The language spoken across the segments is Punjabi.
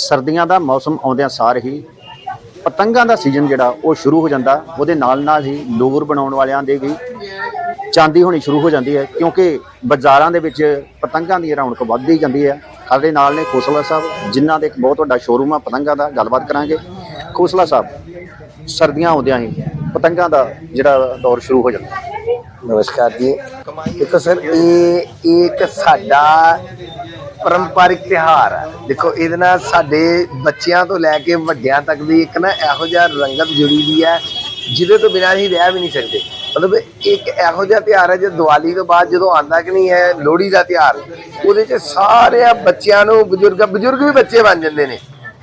ਸਰਦੀਆਂ ਦਾ ਮੌਸਮ ਆਉਂਦਿਆਂ ਸਾਰ ਹੀ ਪਤੰਗਾਂ ਦਾ ਸੀਜ਼ਨ ਜਿਹੜਾ ਉਹ ਸ਼ੁਰੂ ਹੋ ਜਾਂਦਾ। ਉਹਦੇ ਨਾਲ ਨਾਲ ਹੀ ਲੋਰ ਬਣਾਉਣ ਵਾਲਿਆਂ ਦੇ ਵੀ ਚਾਂਦੀ ਹੋਣੀ ਸ਼ੁਰੂ ਹੋ ਜਾਂਦੀ ਹੈ, ਕਿਉਂਕਿ ਬਾਜ਼ਾਰਾਂ ਦੇ ਵਿੱਚ ਪਤੰਗਾਂ ਦੀ ਰੌਣਕ ਵੱਧਦੀ ਜਾਂਦੀ ਹੈ। ਸਾਡੇ ਨਾਲ ਨੇ ਖੋਸਲਾ ਸਾਹਿਬ, ਜਿਨ੍ਹਾਂ ਦੇ ਇੱਕ ਬਹੁਤ ਵੱਡਾ ਸ਼ੋਰੂਮ ਆ, ਪਤੰਗਾਂ ਦਾ ਗੱਲਬਾਤ ਕਰਾਂਗੇ। ਖੋਸਲਾ ਸਾਹਿਬ, ਸਰਦੀਆਂ ਆਉਂਦਿਆਂ ਹੀ ਪਤੰਗਾਂ ਦਾ ਜਿਹੜਾ ਦੌਰ ਸ਼ੁਰੂ ਹੋ ਜਾਂਦਾ। ਨਮਸਕਾਰ ਜੀ। ਦੇਖੋ ਸਰ, ਇਹ ਇਹ ਇੱਕ ਸਾਡਾ ਪਰੰਪਰਿਕ ਤਿਹਾਰ ਹੈ ਦੇਖੋ, ਇਹਦੇ ਨਾਲ ਸਾਡੇ ਬੱਚਿਆਂ ਤੋਂ ਲੈ ਕੇ ਵੱਡਿਆਂ ਤੱਕ ਦੀ ਇੱਕ ਨਾ ਇਹੋ ਜਿਹਾ ਰੰਗਤ ਜੁੜੀ ਦੀ ਹੈ, ਜਿਹਦੇ ਤੋਂ ਬਿਨਾਂ ਅਸੀਂ ਰਹਿ ਵੀ ਨਹੀਂ ਸਕਦੇ। ਮਤਲਬ ਇੱਕ ਇਹੋ ਜਿਹਾ ਤਿਹਾਰ ਹੈ ਜੋ ਦੀਵਾਲੀ ਤੋਂ ਬਾਅਦ ਜਦੋਂ ਆਉਂਦਾ ਕਿ ਨਹੀਂ ਹੈ, ਲੋਹੜੀ ਦਾ ਤਿਹਾਰ ਉਹਦੇ 'ਚ ਸਾਰੇ ਬੱਚਿਆਂ ਨੂੰ ਬਜ਼ੁਰਗ ਬਜ਼ੁਰਗ ਵੀ ਬੱਚੇ ਬਣ ਜਾਂਦੇ ਨੇ।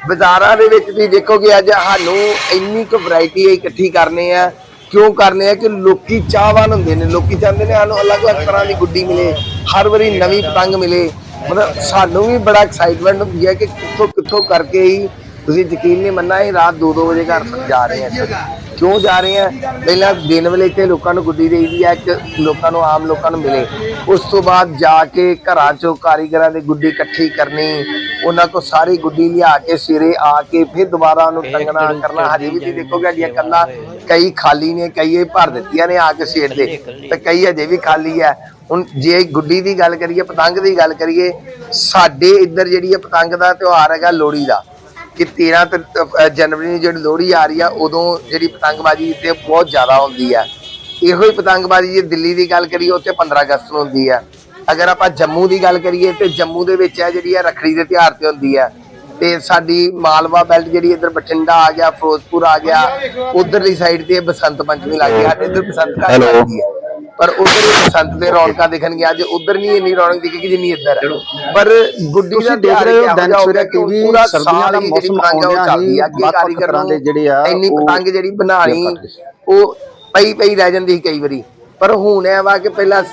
ਬਾਜ਼ਾਰਾਂ ਦੇ ਵਿੱਚ ਤੁਸੀਂ ਦੇਖੋਗੇ ਅੱਜ ਸਾਨੂੰ ਇੰਨੀ ਕੁ ਵੈਰਾਈਟੀ ਇਕੱਠੀ ਕਰਨੇ ਆ ਕਿਉਂ ਕਰਨੇ ਆ ਕਿ ਲੋਕੀ ਚਾਹਵਾਨ ਹੁੰਦੇ ਨੇ। ਲੋਕੀ ਚਾਹੁੰਦੇ ਨੇ ਸਾਨੂੰ ਅਲੱਗ-ਅਲੱਗ ਤਰ੍ਹਾਂ ਦੀ ਗੁੱਡੀ ਮਿਲੇ, ਹਰ ਵਾਰੀ ਨਵੀਂ ਪਤੰਗ ਮਿਲੇ। ਮਤਲਬ ਸਾਨੂੰ ਵੀ ਬੜਾ ਐਕਸਾਈਟਮੈਂਟ ਹੁੰਦੀ ਹੈ ਕਿ ਕਿੱਥੋਂ ਕਿੱਥੋਂ ਕਰਕੇ ਹੀ ਤੁਸੀਂ ਯਕੀਨ ਨਹੀਂ ਮੰਨਣਾ ਇਹ ਰਾਤ 2-2 ਵਜੇ ਘਰ ਜਾ ਰਹੇ ਹਾਂ ਕਿਉਂ ਜਾ ਰਹੇ ਆ? ਪਹਿਲਾਂ ਦਿਨ ਵੇਲੇ ਤੇ ਲੋਕਾਂ ਨੂੰ ਗੁੱਡੀ ਦੇਈਦੀ ਹੈ ਕਿ ਲੋਕਾਂ ਨੂੰ ਆਮ ਲੋਕਾਂ ਨੂੰ ਮਿਲੇ। ਉਸ ਤੋਂ ਬਾਅਦ ਜਾ ਕੇ ਘਰਾਂ ਚੋਂ ਕਾਰੀਗਰਾਂ ਦੀ ਗੁੱਡੀ ਇਕੱਠੀ ਕਰਨੀ ਉਹਨਾਂ ਕੋ ਸਾਰੀ ਗੁੱਡੀ ਲਿਆ ਕੇ ਸਿਰੇ ਆ ਕੇ ਫਿਰ ਦੁਬਾਰਾ ਉਹਨੂੰ ਟੰਗਣਾ ਕਰਨਾ। ਹਜੇ ਵੀ ਤੁਸੀਂ ਦੇਖੋਗੇ ਸਾਡੀਆਂ ਕੰਨਾਂ ਕਈ ਖਾਲੀ ਨੇ ਕਈ ਇਹ ਭਰ ਦਿੱਤੀਆਂ ਨੇ ਆ ਕੇ ਸੇਟ ਦੇ। ਤੇ ਕਈ ਹਜੇ ਵੀ ਖਾਲੀ ਹੈ ਹੁਣ ਜੇ ਗੁੱਡੀ ਦੀ ਗੱਲ ਕਰੀਏ ਪਤੰਗ ਦੀ ਗੱਲ ਕਰੀਏ ਸਾਡੇ ਇੱਧਰ ਜਿਹੜੀ ਹੈ ਪਤੰਗ ਦਾ ਤਿਉਹਾਰ ਹੈਗਾ ਲੋਹੜੀ ਦਾ ਕਿ 13 ਤੇ ਅਹ ਜਨਵਰੀ ਨੂੰ ਜਿਹੜੀ ਲੋਹੜੀ ਆ ਰਹੀ ਆ ਉਦੋਂ ਜਿਹੜੀ ਪਤੰਗਬਾਜ਼ੀ ਇੱਥੇ ਬਹੁਤ ਜ਼ਿਆਦਾ ਹੁੰਦੀ ਆ। ਇਹੋ ਹੀ ਪਤੰਗਬਾਜ਼ੀ ਜੇ ਦਿੱਲੀ ਦੀ ਗੱਲ ਕਰੀਏ ਉੱਥੇ 15 ਅਗਸਤ ਨੂੰ ਹੁੰਦੀ ਆ। ਅਗਰ ਆਪਾਂ ਜੰਮੂ ਦੀ ਗੱਲ ਕਰੀਏ ਤੇ ਜੰਮੂ ਦੇ ਵਿੱਚ ਹੈ ਜਿਹੜੀ ਆ ਰੱਖੜੀ ਦੇ ਤਿਉਹਾਰ ਤੇ ਹੁੰਦੀ ਆ। ਤੇ ਸਾਡੀ ਮਾਲਵਾ ਬੈਲਟ ਜਿਹੜੀ ਇੱਧਰ ਬਠਿੰਡਾ ਆ ਗਿਆ ਫਿਰੋਜ਼ਪੁਰ ਆ ਗਿਆ ਉਧਰਲੀ ਸਾਈਡ ਤੇ ਬਸੰਤ ਪੰਚਮੀ ਲੱਗ ਗਿਆ ਇੱਧਰ ਬਸੰਤ Hello. ਲੱਗਦੀ ਹੈ ਪਰ ਉਧਰ ਹੀ ਬਸੰਤ ਦੇ ਰੌਣਕਾਂ ਦਿਖਣਗੀਆਂ ਅੱਜ ਉਧਰ ਨਹੀਂ ਇੰਨੀ ਰੌਣਕ ਦਿਖੇਗੀ ਜਿੰਨੀ ਇੱਧਰ ਹੈ। ਪਰ ਗੁੱਡੀ ਦਾ ਦੇਖ ਰਹੇ ਹੋ ਦਿਨ ਸਵੇਰੇ ਟੀਵੀ ਸਰਦੀਆਂ ਸਾਲ ਦਾ ਮੌਸਮ ਆ ਚੱਲਦੀ ਹੀ ਆ ਅੱਗੇ ਕਾਰੀਗਰ ਦੇ ਜਿਹੜੇ ਆ ਇੰਨੀ ਪਤੰਗ ਜਿਹੜੀ ਬਣਾਣੀ। ਉਹ ਪਈ ਪਈ ਰਹਿ ਜਾਂਦੀ ਸੀ ਕਈ ਵਾਰੀ। ਪਰ ਹੁਣ ਇਹ ਵਾ ਕਿ ਪਹਿਲਾਂ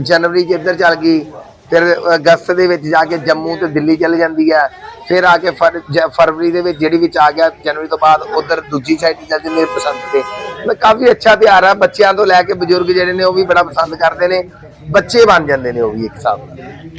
ਜਨਵਰੀ 'ਚ ਇੱਧਰ ਚੱਲ ਗਈ ਫਿਰ ਅਗਸਤ ਦੇ ਵਿੱਚ ਜਾ ਕੇ ਜੰਮੂ ਤੇ ਦਿੱਲੀ ਚਲ ਜਾਂਦੀ ਹੈ ਫਿਰ ਆ ਕੇ ਫਰਵਰੀ ਦੇ ਵਿੱਚ ਜਿਹੜੀ ਵਿੱਚ ਆ ਗਿਆ ਜਨਵਰੀ ਤੋਂ ਬਾਅਦ ਉਧਰ ਦੂਜੀ ਸਾਈਡ ਚੱਲ ਜਾਂਦੀ ਪਸੰਦ ਤੇ। ਮਤਲਬ ਕਾਫੀ ਅੱਛਾ ਤਿਉਹਾਰ ਆ ਬੱਚਿਆਂ ਤੋਂ ਲੈ ਕੇ ਬਜ਼ੁਰਗ ਜਿਹੜੇ ਨੇ ਉਹ ਵੀ ਬੜਾ ਪਸੰਦ ਕਰਦੇ ਨੇ। ਬੱਚੇ ਬਣ ਜਾਂਦੇ ਨੇ ਉਹ ਵੀ ਇੱਕ ਹਿਸਾਬ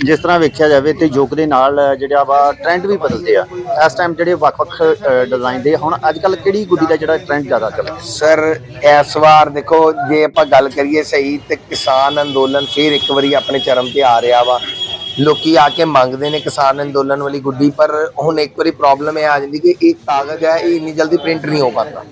ਜਿਸ ਤਰ੍ਹਾਂ ਵੇਖਿਆ ਜਾਵੇ ਤੇ ਯੁੱਗ ਦੇ ਨਾਲ ਜਿਹੜਾ ਵਾ ਟ੍ਰੈਂਡ ਵੀ ਬਦਲਦੇ ਆ। ਇਸ ਟਾਈਮ ਜਿਹੜੇ ਵੱਖ-ਵੱਖ ਡਿਜ਼ਾਈਨ ਦੇ ਹੁਣ ਅੱਜ ਕੱਲ ਕਿਹੜੀ ਗੁੱਡੀ ਦਾ ਜਿਹੜਾ ਟ੍ਰੈਂਡ ਜ਼ਿਆਦਾ ਚੱਲਦਾ ਸਰ ਇਸ ਵਾਰ ਦੇਖੋ ਜੇ ਆਪਾਂ ਗੱਲ ਕਰੀਏ ਸਹੀ ਤੇ ਕਿਸਾਨ ਅੰਦੋਲਨ ਫਿਰ ਇੱਕ ਵਾਰੀ ਆਪਣੇ ਚਰਮ ਤੇ ਆ ਰਿਹਾ ਵਾ। ਲੋਕੀ ਆ ਕੇ ਮੰਗਦੇ ਨੇ ਕਿਸਾਨ ਅੰਦੋਲਨ ਵਾਲੀ ਗੁੱਡੀ, ਪਰ ਹੁਣ ਇੱਕ ਵਾਰੀ ਪ੍ਰੋਬਲਮ ਇਹ ਆ ਜਾਂਦੀ ਕਿ ਇਹ ਕਾਗਜ਼ ਹੈ, ਇਹ ਇੰਨੀ ਜਲਦੀ ਪ੍ਰਿੰਟ ਨਹੀਂ ਹੋ ਪਾਉਂਦਾ।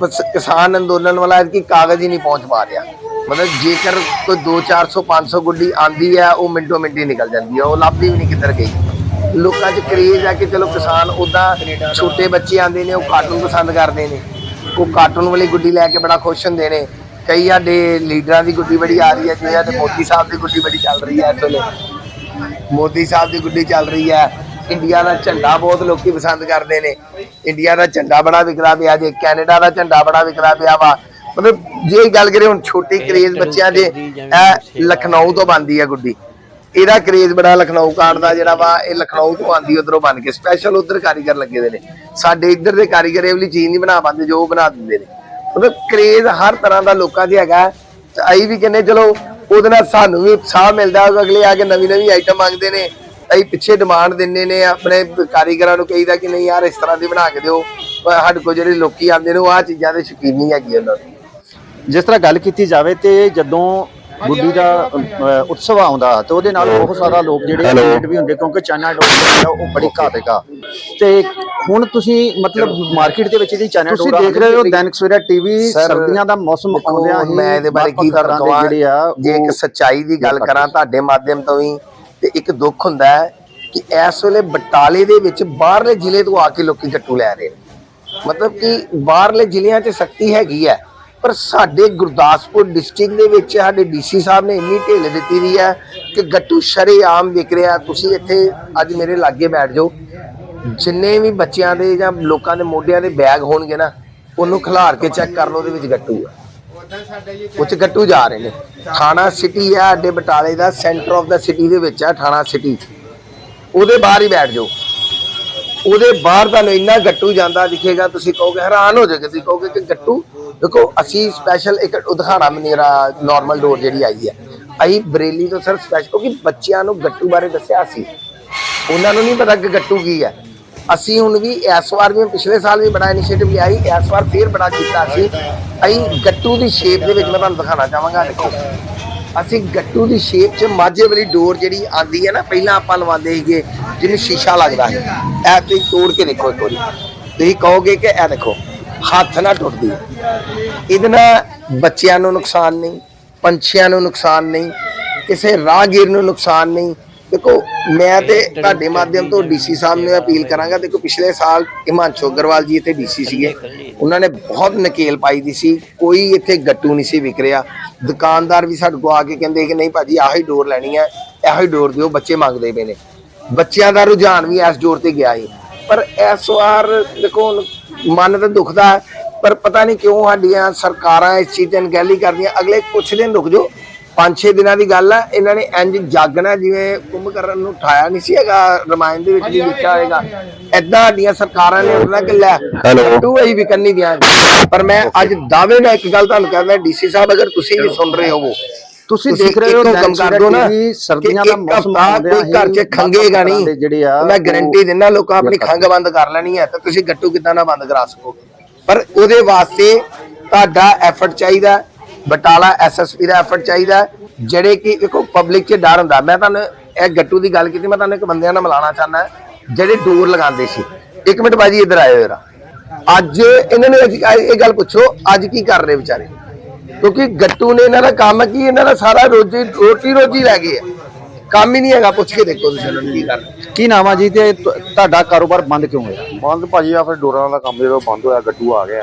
ਬਸ ਕਿਸਾਨ ਅੰਦੋਲਨ ਵਾਲਾ ਹੈ ਕਿ ਕਾਗਜ਼ ਹੀ ਨਹੀਂ ਪਹੁੰਚ ਪਾ ਰਿਹਾ। ਮਤਲਬ ਜੇਕਰ ਕੋਈ 2 400 500 ਗੁੱਡੀ ਆਂਦੀ ਹੈ, ਉਹ ਮਿੰਟੋ ਮਿੰਟੀ ਨਿਕਲ ਜਾਂਦੀ ਹੈ, ਉਹ ਲੱਭਦੀ ਵੀ ਨਹੀਂ ਕਿੱਧਰ ਗਈ। ਲੋਕਾਂ 'ਚ ਕਰੇਜ਼ ਹੈ ਕਿ ਚਲੋ ਕਿਸਾਨ ਉਦਾਂ ਛੋਟੇ ਬੱਚੇ ਆਂਦੇ ਨੇ, ਉਹ ਕਾਰਟੂਨ ਪਸੰਦ ਕਰਦੇ ਨੇ। ਉਹ ਕਾਰਟੂਨ ਵਾਲੀ ਗੁੱਡੀ ਲੈ ਕੇ ਬੜਾ ਖੁਸ਼ ਹੁੰਦੇ ਨੇ। ਕਈ ਸਾਡੇ ਲੀਡਰਾਂ ਦੀ ਗੁੱਡੀ ਬੜੀ ਆ ਰਹੀ ਹੈ ਜਿਵੇਂ ਤੇ ਮੋਦੀ ਸਾਹਿਬ ਦੀ ਗੁੱਡੀ ਬੜੀ ਚੱਲ ਰਹੀ ਹੈ ਇਸ ਵੇਲੇ। ਮੋਦੀ ਸਾਹਿਬ ਦੀ ਗੁੱਡੀ ਚੱਲ ਰਹੀ ਹੈ। ਇੰਡੀਆ ਦਾ ਝੰਡਾ ਬਹੁਤ ਲੋਕੀ ਪਸੰਦ ਕਰਦੇ ਨੇ। ਇੰਡੀਆ ਦਾ ਝੰਡਾ ਬੜਾ ਵਿਕਦਾ ਪਿਆ ਜੇ ਕੈਨੇਡਾ ਦਾ ਝੰਡਾ ਬੜਾ ਵਿਕਦਾ ਪਿਆ ਵਾ ਮਤਲਬ ਜੇ ਗੱਲ ਕਰੀਏ ਹੁਣ ਛੋਟੀ ਕਰੇਜ਼ ਬੱਚਿਆਂ ਦੇ ਇਹ ਲਖਨਊ ਤੋਂ ਬਣਦੀ ਹੈ ਗੁੱਡੀ। ਇਹਦਾ ਕਰੇਜ਼ ਬੜਾ ਲਖਨਊ ਕਾਰਡ ਦਾ ਜਿਹੜਾ ਵਾ ਇਹ ਲਖਨਊ ਤੋਂ ਆਂਦੀ ਉਧਰੋਂ ਬਣ ਕੇ। ਸਪੈਸ਼ਲ ਉਧਰ ਕਾਰੀਗਰ ਲੱਗੇ ਦੇ ਨੇ। ਸਾਡੇ ਇੱਧਰ ਦੇ ਕਾਰੀਗਰ ਇਹ ਵਾਲੀ ਚੀਜ਼ ਨਹੀਂ ਬਣਾ ਪਾਉਂਦੇ ਜੋ ਬਣਾ ਦਿੰਦੇ ਨੇ। ਮਤਲਬ ਕਰੇਜ਼ ਹਰ ਤਰ੍ਹਾਂ ਦਾ ਲੋਕਾਂ 'ਚ ਹੈਗਾ ਅਸੀਂ ਵੀ ਕਹਿੰਦੇ, ਚਲੋ, ਉਹਦੇ ਨਾਲ ਸਾਨੂੰ ਵੀ ਉਤਸ਼ਾਹ ਮਿਲਦਾ ਅਗਲੇ ਆ ਕੇ ਨਵੀਂ ਨਵੀਂ ਆਈਟਮ ਮੰਗਦੇ ਨੇ। ਅਸੀਂ ਪਿੱਛੇ ਡਿਮਾਂਡ ਦਿੰਦੇ ਨੇ, ਆਪਣੇ ਕਾਰੀਗਰਾਂ ਨੂੰ ਕਹੀਦਾ ਕਿ ਨਹੀਂ ਯਾਰ, ਇਸ ਤਰ੍ਹਾਂ ਦੀ ਬਣਾ ਕੇ ਦਿਓ। ਸਾਡੇ ਕੋਲ ਜਿਹੜੇ ਲੋਕੀ ਆਉਂਦੇ ਨੇ, ਉਹ ਆ ਚੀਜ਼ਾਂ ਦੇ ਸ਼ੌਕੀਨ ਨਹੀਂ ਹੈਗੇ ਉਹਨਾਂ ਨੂੰ। ਜਿਸ ਤਰ੍ਹਾਂ ਗੱਲ ਕੀਤੀ ਜਾਵੇ ਤੇ ਜਦੋਂ ਗੁੱਡੀ ਦਾ ਉਤਸਵ ਆਉਂਦਾ ਤੇ ਉਹਦੇ ਨਾਲ ਬਹੁਤ ਸਾਰਾ ਲੋਕ ਜਿਹੜੇ ਅਟੈਂਡ ਵੀ ਹੁੰਦੇ ਕਿਉਂਕਿ ਚਾਈਨਾ ਡੋਰ ਜਿਹੜਾ ਉਹ ਬੜੀ ਘਾਤਕ ਆ। ਤੇ ਹੁਣ ਤੁਸੀਂ ਮਤਲਬ ਮਾਰਕੀਟ ਦੇ ਵਿੱਚ ਜਿਹੜੀ ਚਾਈਨਾ ਡੋਰ ਤੁਸੀਂ ਦੇਖ ਰਹੇ ਹੋ ਦੈਨਿਕ ਸਵੇਰਾ ਟੀਵੀ Sir, ਸਰਦੀਆਂ ਦਾ ਮੌਸਮ ਆਉਂਦਿਆਂ ਹੀ ਮੈਂ ਇਹਦੇ ਬਾਰੇ ਕੀ ਵੱਖ-ਵੱਖ ਤਰ੍ਹਾਂ ਤੁਹਾਨੂੰ ਦੇ ਜਿਹੜੇ ਆ ਜੇ ਇੱਕ ਸੱਚਾਈ ਦੀ ਗੱਲ ਕਰਾਂ। ਤੁਹਾਡੇ ਮਾਧਿਅਮ ਤੋਂ ਵੀ ਤੇ ਇੱਕ ਦੁੱਖ ਹੁੰਦਾ ਹੈ ਕਿ ਇਸ ਵੇਲੇ ਬਟਾਲੇ ਦੇ ਵਿੱਚ ਬਾਹਰਲੇ ਜ਼ਿਲ੍ਹੇ ਤੋਂ ਆ ਕੇ ਲੋਕੀ ਗੱਟੂ ਲੈ ਰਹੇ ਨੇ। ਮਤਲਬ ਕਿ ਬਾਹਰਲੇ ਜ਼ਿਲ੍ਹਿਆਂ 'ਚ ਸਖਤੀ ਹੈਗੀ ਹੈ। ਪਰ ਸਾਡੇ ਗੁਰਦਾਸਪੁਰ ਡਿਸਟ੍ਰਿਕਟ ਦੇ ਵਿੱਚ ਸਾਡੇ ਡੀਸੀ ਸਾਹਿਬ ਨੇ ਇੰਨੀ ਢਿੱਲ ਦਿੱਤੀ ਦੀ ਹੈ ਕਿ ਗੱਟੂ ਸ਼ਰੇਆਮ ਵਿਕ ਰਿਹਾ। ਤੁਸੀਂ ਇੱਥੇ ਅੱਜ ਮੇਰੇ ਲਾਗੇ ਬੈਠ ਜਾਓ। ਜਿੰਨੇ ਵੀ ਬੱਚਿਆਂ ਦੇ ਜਾਂ ਲੋਕਾਂ ਦੇ ਮੋਢਿਆਂ ਦੇ ਬੈਗ ਹੋਣਗੇ ਨਾ, ਉਹਨੂੰ ਖਿਲਾਰ ਕੇ ਚੈੱਕ ਕਰ ਲਓ ਉਹਦੇ ਵਿੱਚ ਗੱਟੂ ਆ। ਉੱਚ ਗੱਟੂ ਜਾ ਰਹੇ ਨੇ। ਥਾਣਾ ਸਿਟੀ ਆ ਅੱਡੇ ਬਟਾਲੇ ਦਾ ਸੈਂਟਰ ਆਫ ਦਾ ਸਿਟੀ ਦੇ ਵਿੱਚ ਆ, ਥਾਣਾ ਸਿਟੀ। ਉਹਦੇ ਬਾਹਰ ਹੀ ਬੈਠ ਜਾਓ। ਉਹਦੇ ਬਾਹਰ ਤੁਹਾਨੂੰ ਇੰਨਾ ਗੱਟੂ ਜਾਂਦਾ ਦਿਖੇਗਾ ਤੁਸੀਂ ਕਹੋਗੇ, ਹੈਰਾਨ ਹੋ ਜਾਓਗੇ ਤੁਸੀਂ ਕਹੋਗੇ ਕਿ ਗੱਟੂ, ਦੇਖੋ ਅਸੀਂ ਸਪੈਸ਼ਲ ਇੱਕ ਉਦਖਾਣਾ ਮੇਰਾ ਨਾਰਮਲ ਡੋਰ ਜਿਹੜੀ ਆਈ ਹੈ। ਅਸੀਂ ਬਰੇਲੀ ਤੋਂ ਸਰ ਸਪੈਸ਼ਲ ਕਿਉਂਕਿ ਬੱਚਿਆਂ ਨੂੰ ਗੱਟੂ ਬਾਰੇ ਦੱਸਿਆ ਸੀ। ਉਹਨਾਂ ਨੂੰ ਨਹੀਂ ਪਤਾ ਕਿ ਗੱਟੂ ਕੀ ਹੈ। ਅਸੀਂ ਹੁਣ ਵੀ ਇਸ ਵਾਰ ਵੀ, ਪਿਛਲੇ ਸਾਲ ਵੀ ਬੜਾ ਇਨੀਸ਼ੀਏਟਿਵ ਲਿਆ ਸੀ, ਇਸ ਵਾਰ ਫੇਰ ਬੜਾ ਕੀਤਾ ਸੀ। ਅਸੀਂ ਗੱਟੂ ਦੀ ਸ਼ੇਪ ਦੇ ਵਿੱਚ ਮੈਂ ਤੁਹਾਨੂੰ ਦਿਖਾਉਣਾ ਚਾਹਾਂਗਾ, ਦੇਖੋ। ਅਸੀਂ ਗੱਟੂ ਦੀ ਸ਼ੇਪ 'ਚ ਮਾਝੇ ਵਾਲੀ ਡੋਰ ਜਿਹੜੀ ਆਂਦੀ ਹੈ ਨਾ, ਪਹਿਲਾਂ ਆਪਾਂ ਲਵਾਉਂਦੇ ਸੀਗੇ, ਜਿਹਨੂੰ ਸ਼ੀਸ਼ਾ ਲੱਗਦਾ ਸੀ। ਇਹ ਤੁਸੀਂ ਤੋੜ ਕੇ ਦੇਖੋ ਇੱਕ ਵਾਰੀ। ਤੁਸੀਂ ਕਹੋਗੇ ਕਿ ਇਹ ਦੇਖੋ, ਹੱਥ ਨਾਲ ਟੁੱਟਦੀ ਇਹਦੇ ਨਾਲ ਬੱਚਿਆਂ ਨੂੰ ਨੁਕਸਾਨ ਨਹੀਂ, ਪੰਛੀਆਂ ਨੂੰ ਨੁਕਸਾਨ ਨਹੀਂ, ਕਿਸੇ ਰਾਹਗੀਰ ਨੂੰ ਨੁਕਸਾਨ ਨਹੀਂ ਦੇਖੋ ਮੈਂ ਤੇ ਤੁਹਾਡੇ ਮਾਧਿਅਮ ਤੋਂ ਡੀਸੀ ਸਾਹਿਬ ਨੂੰ ਅਪੀਲ ਕਰਾਂਗਾ ਦੇਖੋ ਪਿਛਲੇ ਸਾਲ ਹਿਮਾਂਸ਼ੂ ਅਗਰਵਾਲ ਜੀ ਇੱਥੇ ਡੀਸੀ ਸੀਗੇ। ਉਹਨਾਂ ਨੇ ਬਹੁਤ ਨਕੇਲ ਪਾਈ ਦੀ ਸੀ। ਕੋਈ ਇੱਥੇ ਗੱਟੂ ਨਹੀਂ ਸੀ ਵਿਕ ਰਿਹਾ। ਦੁਕਾਨਦਾਰ ਵੀ ਸਾਡੇ ਕੋਲ ਆ ਕੇ ਕਹਿੰਦੇ ਕਿ ਨਹੀਂ ਭਾਜੀ ਆਹੀ ਡੋਰ ਲੈਣੀ ਹੈ ਇਹੋ ਹੀ ਡੋਰ ਦਿਓ ਬੱਚੇ ਮੰਗਦੇ ਪਏ ਨੇ। ਬੱਚਿਆਂ ਦਾ ਰੁਝਾਨ ਵੀ ਇਸ ਡੋਰ ਤੇ ਗਿਆ ਸੀ ਪਰ ਇਸ ਵਾਰ ਦੇਖੋ ਮਨ ਤਾਂ ਦੁਖਦਾ ਪਰ ਪਤਾ ਨਹੀਂ ਕਿਉਂ ਸਾਡੀਆਂ ਸਰਕਾਰਾਂ ਇਸ ਚੀਜ਼ ਤੇ ਅਣਗਹਿਲੀ ਕਰਦੀਆਂ। ਅਗਲੇ ਕੁਛ ਦਿਨ ਰੁਕ ਜਾਓ। ਪੰਜ ਛੇ ਦਿਨਾਂ ਦੀ ਗੱਲ ਆ ਇਹਨਾਂ ਨੇ ਇੰਜ ਜਾਗਣਾ ਜਿਵੇਂ ਕੁੰਭਕਰਨ ਨੂੰ ਉਠਾਇਆ ਨਹੀਂ ਸੀ ਹੈਗਾ ਰਮਾਇਣ ਦੇ ਵਿੱਚ ਵੀ ਲਿਖਿਆ ਹੋਏਗਾ। ਐਦਾਂ ਸਾਡੀਆਂ ਸਰਕਾਰਾਂ ਨੇ ਉਹਨਾਂ ਕਿ ਲੈ ਤੂੰ ਅਸੀਂ ਵਿਕਣ ਨਹੀਂ ਦਿਆਂਗੇ ਪਰ ਮੈਂ ਅੱਜ ਦਾਅਵੇ ਨਾਲ ਇੱਕ ਗੱਲ ਤੁਹਾਨੂੰ ਕਹਿੰਦਾ ਡੀਸੀ ਸਾਹਿਬ ਅਗਰ ਤੁਸੀਂ ਵੀ ਸੁਣ ਰਹੇ ਹੋਵੋ ਤੁਸੀਂ ਦੇਖ ਰਹੇ ਹੋ ਹੁਕਮ ਕਰ ਦਿਓ ਨਾ ਸਰਦੀਆਂ ਦਾ ਮੌਸਮ ਆਉਂਦਿਆਂ ਕੋਈ ਘਰ 'ਚ ਹੀ ਖੰਗੇਗਾ ਦੇ ਨਹੀਂ। ਜਿਹੜੇ ਆ ਮੈਂ ਗਾਰੰਟੀ ਦਿੰਦਾ ਲੋਕਾਂ ਆਪਣੀ ਖੰਗ ਬੰਦ ਕਰ ਲੈਣੀ ਹੈ ਤਾਂ ਤੁਸੀਂ ਗੱਟੂ ਕਿੱਦਾਂ ਨਾ ਬੰਦ ਕਰਾ ਸਕੋਗੇ ਪਰ ਉਹਦੇ ਵਾਸਤੇ ਤੁਹਾਡਾ ਐਫਰਟ ਚਾਹੀਦਾ ਹੈ, ਬਟਾਲਾ ਐਸਐਸਪੀ ਦਾ ਐਫਰਟ ਚਾਹੀਦਾ ਜਿਹੜੇ ਕਿ ਦੇਖੋ ਪਬਲਿਕ 'ਚ ਡਰ ਹੁੰਦਾ। ਮੈਂ ਤੁਹਾਨੂੰ ਇਹ ਗੱਟੂ ਦੀ ਗੱਲ ਕੀਤੀ ਮੈਂ ਤੁਹਾਨੂੰ ਇੱਕ ਬੰਦਿਆਂ ਨਾਲ ਮਿਲਾਉਣਾ ਚਾਹੁੰਦਾ ਜਿਹੜੇ ਡੋਰ ਲਗਾਉਂਦੇ ਸੀ। ਇੱਕ ਮਿੰਟ ਬਾਜੀ ਇੱਧਰ ਆਇਓ ਜਰਾ। ਅੱਜ ਇਹਨਾਂ ਨੇ ਇਹ ਗੱਲ ਪੁੱਛੋ ਅੱਜ ਕੀ ਕਰ ਰਹੇ ਵਿਚਾਰੇ? ਕਿਉਂਕਿ ਗੱਟੂ ਨੇ ਇਹਨਾਂ ਦਾ ਕੰਮ ਕੀ ਇਹਨਾਂ ਦਾ ਸਾਰਾ ਰੋਜੀ ਰੋਟੀ ਰੋਜੀ ਲੈ ਗਏ ਕੰਮ ਹੀ ਨਹੀਂ ਹੈਗਾ ਪੁੱਛ ਕੇ ਦੇਖੋ ਤੁਸੀਂ ਇਹਨਾਂ ਨੂੰ ਕੀ ਕਰ ਕੀ ਨਾਮ ਆ ਜੀ ਤੇ ਤੁ- ਤੁਹਾਡਾ ਕਾਰੋਬਾਰ ਬੰਦ ਕਿਉਂ ਹੋਇਆ? ਬੰਦ ਭਾਜੀ ਆ ਫਿਰ ਡੋਰਾਂ ਦਾ ਕੰਮ ਜਦੋਂ ਬੰਦ ਹੋਇਆ ਗੱਟੂ ਆ ਗਿਆ।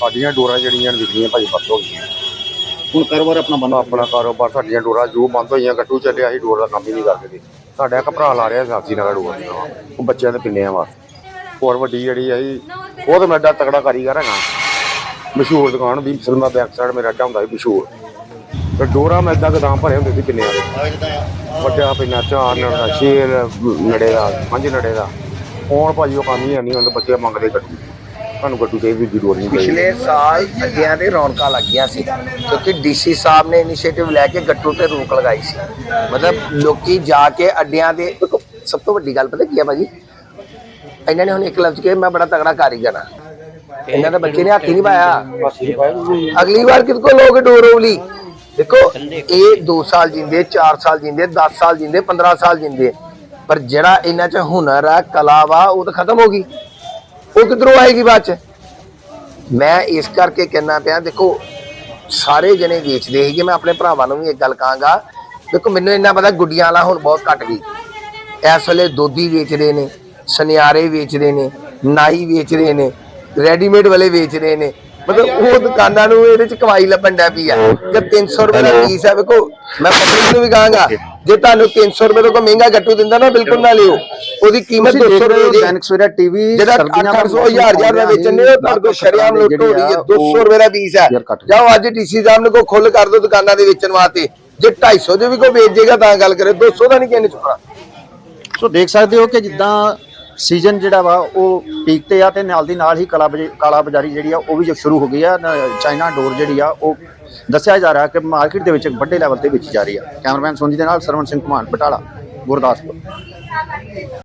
ਸਾਡੀਆਂ ਡੋਰਾਂ ਜਿਹੜੀਆਂ ਵਿਕਦੀਆਂ ਭਾਜੀ ਬੰਦ ਹੋ ਗਈਆਂ। ਹੁਣ ਕਾਰੋਬਾਰ ਆਪਣਾ ਬੰਦ ਆਪਣਾ ਕਾਰੋਬਾਰ ਸਾਡੀਆਂ ਡੋਰਾਂ ਜੋ ਬੰਦ ਹੋਈਆਂ ਗੱਟੂ ਚੱਲਿਆ ਸੀ ਡੋਰ ਦਾ ਕੰਮ ਹੀ ਨਹੀਂ ਕਰਦੇ ਸੀ। ਸਾਡਾ ਇੱਕ ਭਰਾ ਲਾ ਰਿਹਾ ਸਾਸੀ ਨਗਰ ਡੋਰ ਦਾ ਉਹ ਬੱਚਿਆਂ ਦੇ ਪਿੰਨਿਆਂ ਵਾਸਤੇ। ਹੋਰ ਵੱਡੀ ਜਿਹੜੀ ਆਈ ਉਹ ਤਾਂ ਮੇਰਾ ਤਕੜਾ ਕਾਰੀਗਰ ਹੈਗਾ। ਮਸ਼ਹੂਰ ਦੁਕਾਨ ਵੀ ਸਲਮਾ ਬੈਕ ਸਾਈਡ ਮੇਰਾ ਅੱਡਾ ਹੁੰਦਾ ਸੀ ਮਸ਼ਹੂਰ। ਤੇ ਡੋਰਾਂ ਮੈਂ ਇਦਾਂ ਗਦਾਮ ਭਰੇ ਹੁੰਦੇ ਸੀ ਪਿੰਨਿਆਂ ਦੇ। ਵੱਡਾ ਪਿੰਨਾ ਚਾਰ ਨੜ ਦਾ ਛੇਰ ਨੜੇ ਦਾ ਪੰਜ ਨੜੇ ਦਾ। ਹੁਣ ਭਾਜੀ ਉਹ ਕੰਮ ਹੀ ਨਹੀਂ ਤਾਂ ਬੱਚੇ ਮੰਗਦੇ ਗੱਟੂ ਤੁਹਾਨੂੰ ਗੱਟੂ ਚਾਹੀਦੀ ਜ਼ਰੂਰ ਨਹੀਂ ਚਾਹੀਦੀ ਪਿਛਲੇ ਸਾਲ ਅੱਡਿਆਂ ਦੇ ਰੌਣਕਾਂ ਲੱਗੀਆਂ ਸੀ, ਕਿਉਂਕਿ ਡੀਸੀ ਸਾਹਿਬ ਨੇ ਇਨੀਸ਼ੀਏਟਿਵ ਲੈ ਕੇ ਗੱਟੂ ਤੇ ਰੋਕ ਲਗਾਈ ਸੀ। ਮਤਲਬ ਲੋਕੀ ਜਾ ਕੇ ਅੱਡਿਆਂ ਦੇ ਸਭ ਤੋਂ ਵੱਡੀ ਗੱਲ ਪਤਾ ਕੀ ਹੈ ਭਾਜੀ? ਇਹਨਾਂ ਨੇ ਹੁਣ ਇੱਕ ਲਫ਼ਜ਼ ਕਿਹਾ, ਮੈਂ ਬੜਾ ਤਗੜਾ ਕਾਰੀਗਰ ਹਾਂ। ਇਹਨਾਂ ਦੇ ਬੱਚੇ ਨੇ ਹੱਥ ਹੀ ਨਹੀਂ ਪਾਇਆ। ਅਗਲੀ ਵਾਰ ਕਿਦ ਕੋ ਲੋਕ ਡੋਰੋਲੀ ਦੇਖੋ, ਇਹ 2 ਸਾਲ ਜਿੰਦੇ 4 ਸਾਲ ਜਿੰਦੇ 10 ਸਾਲ ਜਿੰਦੇ 15 ਸਾਲ ਜਿੰਦੇ। ਪਰ ਜਿਹੜਾ ਇਹਨਾਂ 'ਚ ਹੁਨਰ ਆ, ਕਲਾ ਵਾ, ਉਹ ਤਾਂ ਖਤਮ ਹੋ ਗਈ। ਉਹ ਕਿੱਧਰੋਂ ਆਏਗੀ ਬਾਅਦ 'ਚ? ਮੈਂ ਇਸ ਕਰਕੇ ਕਹਿਣਾ ਪਿਆ ਦੇਖੋ ਸਾਰੇ ਜਣੇ ਵੇਚਦੇ ਸੀਗੇ ਮੈਂ ਆਪਣੇ ਭਰਾਵਾਂ ਨੂੰ ਵੀ ਇੱਕ ਗੱਲ ਕਹਾਂਗਾ। ਦੇਖੋ ਮੈਨੂੰ ਇੰਨਾ ਪਤਾ ਗੁੱਡੀਆਂ ਵਾਲਾ ਹੁਣ ਬਹੁਤ ਘਟ ਗਈ ਇਸ ਵੇਲੇ ਦੋਧੀ ਵੇਚਦੇ ਨੇ ਸੁਨਿਆਰੇ ਵੇਚਦੇ ਨੇ ਨਾਈ ਵੇਚਦੇ ਨੇ ਰੈਡੀਮੇਡ ਵਾਲੇ ਵੇਚਦੇ ਨੇ। ਮਤਲਬ ਉਹ ਦੁਕਾਨਾਂ ਨੂੰ ਇਹਦੇ ਚ ਕਮਾਈ ਲੱਭਣ ਡੈ ਪਈ ਆ। ਜੇ 300 ਰੁਪਏ ਦਾ ਪੀਸ ਹੈ ਵੇਖੋ ਮੈਂ ਪਬਲਿਕ ਨੂੰ ਵੀ ਕਹਾਂਗਾ ਜੇ ਤੁਹਾਨੂੰ 300 ਰੁਪਏ ਤੋਂ ਕੋਈ ਮਹਿੰਗਾ ਗੱਟੂ ਦਿੰਦਾ ਨਾ ਬਿਲਕੁਲ ਨਾ ਲਿਓ। ਉਹਦੀ ਕੀਮਤ ਤੁਸੀਂ 200 ਦੇਖ ਰਹੇ ਰੁਪਏ ਦੀ ਦੈਨਿਕ ਸਵੇਰਾ ਟੀਵੀ ਜਿਹੜਾ 800 ਹਜ਼ਾਰ ਹਜ਼ਾਰ ਦਾ ਵੇਚਣੇ ਉਹ ਤੁਹਾਡੇ ਕੋਲ ਸ਼ਰਿਆਮ ਲੁੱਟ ਹੋ ਰਹੀ ਹੈ 200 ਰੁਪਏ ਦਾ ਪੀਸ ਹੈ। ਜਾਓ ਅੱਜ ਡੀਸੀ ਸਾਹਿਬ ਨੂੰ ਕੋ ਖੁੱਲ ਕਰ ਦਿਓ ਦੁਕਾਨਾਂ ਦੇ ਵੇਚਣ ਵਾਸਤੇ। ਜੇ 250 ਦੇ ਵੀ ਕੋਈ ਵੇਚ ਜੇਗਾ ਤਾਂ ਗੱਲ ਕਰੇ 200 ਦਾ ਨਹੀਂ ਕਿਹਨੇ ਚੁੱਕਣਾ। ਸੋ ਦੇਖ ਸਕਦੇ ਹੋ ਕਿ ਜਿੱਦਾਂ ਸੀਜ਼ਨ ਜਿਹੜਾ ਵਾ ਉਹ ਪੀਕ ਤੇ ਆ ਤੇ ਨਾਲ ਦੀ ਨਾਲ ਹੀ ਕਲਾ ਕਾਲਾ ਬਾਜ਼ਾਰੀ ਜਿਹੜੀ ਆ ਉਹ ਵੀ ਸ਼ੁਰੂ ਹੋ ਗਈ ਆ ਚਾਈਨਾ ਡੋਰ ਜਿਹੜੀ ਆ ਉਹ ਦੱਸਿਆ ਜਾ ਰਿਹਾ ਕਿ ਮਾਰਕੀਟ ਦੇ ਵਿੱਚ ਇੱਕ ਵੱਡੇ ਲੈਵਲ ਤੇ ਵੇਚੀ ਜਾ ਰਹੀ ਹੈ। ਕੈਮਰਾਮੈਨ ਸੋਨੀ ਦੇ ਨਾਲ ਸਰਵਨ ਸਿੰਘ ਕੁਮਾਰ, ਬਟਾਲਾ, ਗੁਰਦਾਸਪੁਰ।